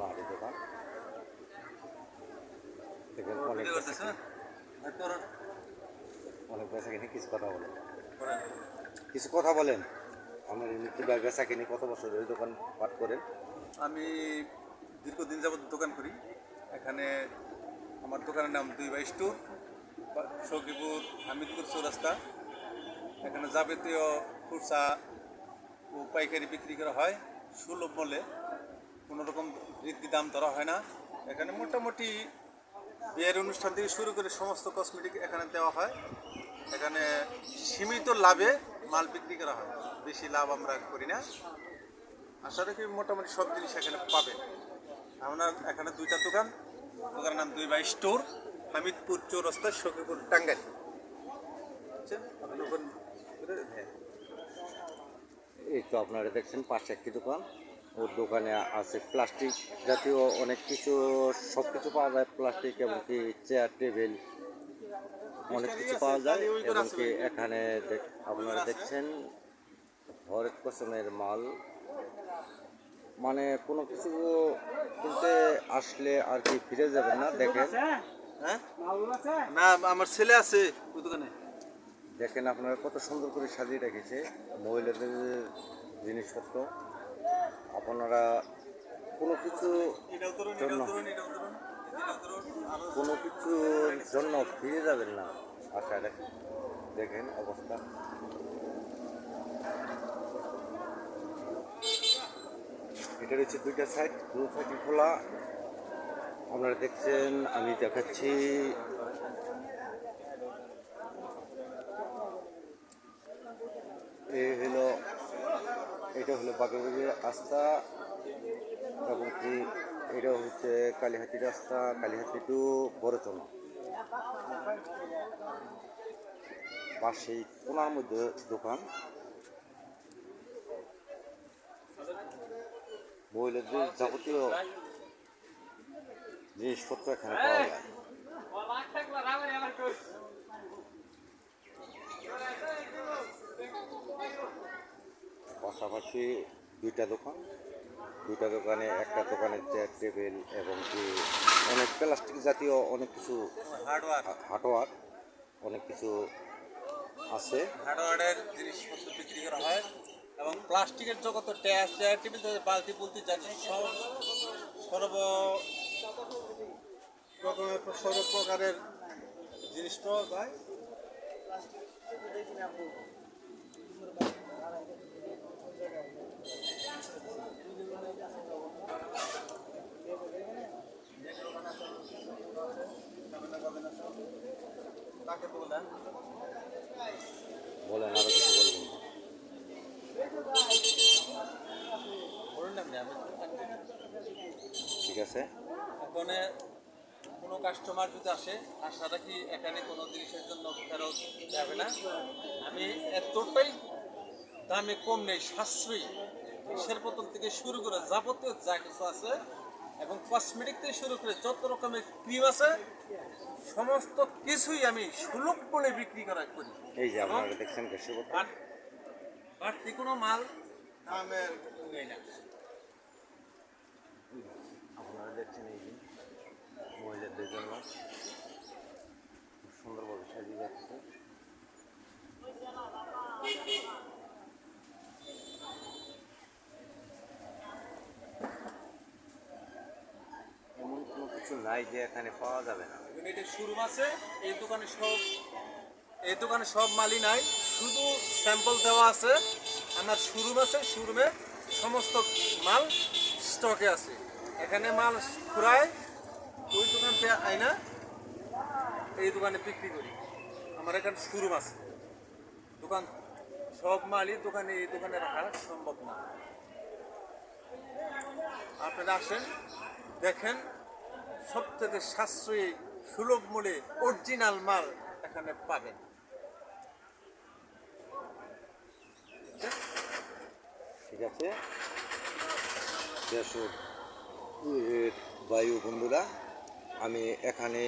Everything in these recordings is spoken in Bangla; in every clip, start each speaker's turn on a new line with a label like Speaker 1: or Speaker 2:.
Speaker 1: মোনাহারি দোকান দেখেন অনেক অনেক বেচা কিনে কিছু কথা বলেন। কিছু কথা বলেন। আমার এমনিতে বেচা কিনে কত বছর ওই দোকান পাঠ করেন?
Speaker 2: আমি দীর্ঘদিন যাবত দোকান করি। এখানে আমার দোকানের নাম দুই বাই স্টোর সৌকিপুর হামিদপুর চৌরাস্তা। এখানে যাবতীয় খুচরা ও পাইকারি বিক্রি করা হয় সুলভ মূল্যে। বৃদ্ধি দাম ধরা হয় না। এখানে মোটামুটি বিয়ের অনুষ্ঠান থেকে শুরু করে সমস্ত কসমেটিক এখানে দেওয়া হয়। এখানে সীমিত লাভে মাল বিক্রি করা হয়। বেশি লাভ আমরা করি না। আশা রাখি মোটামুটি সব জিনিস এখানে পাবে আমরা এখানে দুইটা দোকান। দোকানের নাম দুই বাই স্টোর, হামিদপুর চৌরাস্তা, সখীপুর করে- হ্যাঁ।
Speaker 1: এই তো আপনারা দেখছেন পাশে একটি দোকান। ওর দোকানে আছে প্লাস্টিক জাতীয় অনেক কিছু সব কিছু পাওয়া যায় প্লাস্টিক এমনকি চেয়ার টেবিল অনেক কিছু পাওয়া যায়। এমনকি এখানে আপনারা দেখছেন হরেক কসমের মাল। মানে কোনো কিছু কিনতে আসলে আর কি ফিরে যাবেন না দেখেন।
Speaker 2: হ্যাঁ? না আমার ছেলে আছে ওই দোকানে।
Speaker 1: দেখেন আপনারা কত সুন্দর করে সাজিয়ে রেখেছে মহিলাদের জিনিসপত্র। আপনারা কোনো কিছু জন্য। কোনো কিছুর জন্য ফিরে যাবেন না। আশা রাখি দেখেন অবস্থা। এটা রয়েছে দুইটা সাইড দু সাইড খোলা। আপনারা দেখছেন, আমি দেখাচ্ছি। এ হলো এটা হলো বাগেবাড়ি রাস্তা এবং এটা হচ্ছে কালীহাতি রাস্তা, কালীহাতি টু বড়চনা পাশেই কোনার মধ্যে দোকান। মহিলাদের যাবতীয় জিনিসপত্র এখানে পাওয়া যায়। পাশাপাশি দুইটা দোকান। দুইটা দোকানে একটা দোকানে চেয়ার টেবিল এবং কি অনেক প্লাস্টিক জাতীয় অনেক কিছু
Speaker 2: হার্ডওয়ার
Speaker 1: হাটওয়ার অনেক কিছু আছে।
Speaker 2: হার্ডওয়ারের জিনিসপত্র বিক্রি করা হয় এবং প্লাস্টিকের জগত চেয়ার টেবিল বালতি বুলতি যা কিছু সব সর্ব রকমের সর্ব প্রকারের জিনিস পাওয়া যায় বলেন,
Speaker 1: আরও কিছু বলবেন। ঠিক আছে।
Speaker 2: এখানে কোনো কাস্টমার যদি আসে আশা রাখি এখানে কোনো জিনিসের জন্য ফেরত যাবে না? আমি এতটাই দামে কম নেই সাশ্রয়ী। বোতল থেকে শুরু করে যাবতীয় যা কিছু আছে এবং কসমেটিক থেকে শুরু করে যত রকমের ক্রিম আছে সমস্ত কিছুই আমি সুলভ মূল্যে বিক্রি করা করি।
Speaker 1: এই যে আপনারা দেখছেন বোতল
Speaker 2: বাড়তি কোনো মাল দামের নেই না।
Speaker 1: আপনারা দেখছেন এই যে মহিলাদের জন্য খুব সুন্দরভাবে সাজিয়ে যাচ্ছে। কিছু নাই যে এখানে পাওয়া যাবে না।
Speaker 2: ইউনিটের শোরুম আছে, এই দোকানে সব, এই দোকানে সব মালই নাই, শুধু স্যাম্পল দেওয়া আছে আমার শোরুম আছে শোরুমে সমস্ত মাল স্টকে আছে। এখানে মাল ফুরায় ওই দোকান থেকে আইনা এই দোকানে বিক্রি করি। আমার এখানে শোরুম আছে। দোকান, সব মালই দোকানে, এই দোকানে রাখা সম্ভব না। আপনারা আসেন, দেখেন সবথেকে সাশ্রয়ী সুলভ মূল্যে অরিজিনাল মাল এখানে পাবেন।
Speaker 1: ঠিক আছে। বায়ু বন্ধুরা, আমি এখানে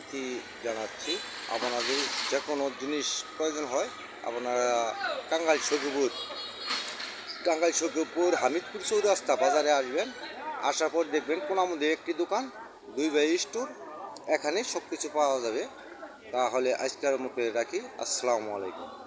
Speaker 1: ইতি জানাচ্ছি। আপনাদের যে কোনো জিনিস প্রয়োজন হয়, আপনারা টাঙ্গাইল সখীপুর টাঙ্গাইল সখীপুর হামিদপুর চৌরাস্তা বাজারে আসবেন। আসার পর দেখবেন কোনামুদে একটি দোকান। দুই বাই স্টোর এখানে সব কিছু পাওয়া যাবে। তাহলে আজকের মতো রাখি। আসসালামু আলাইকুম।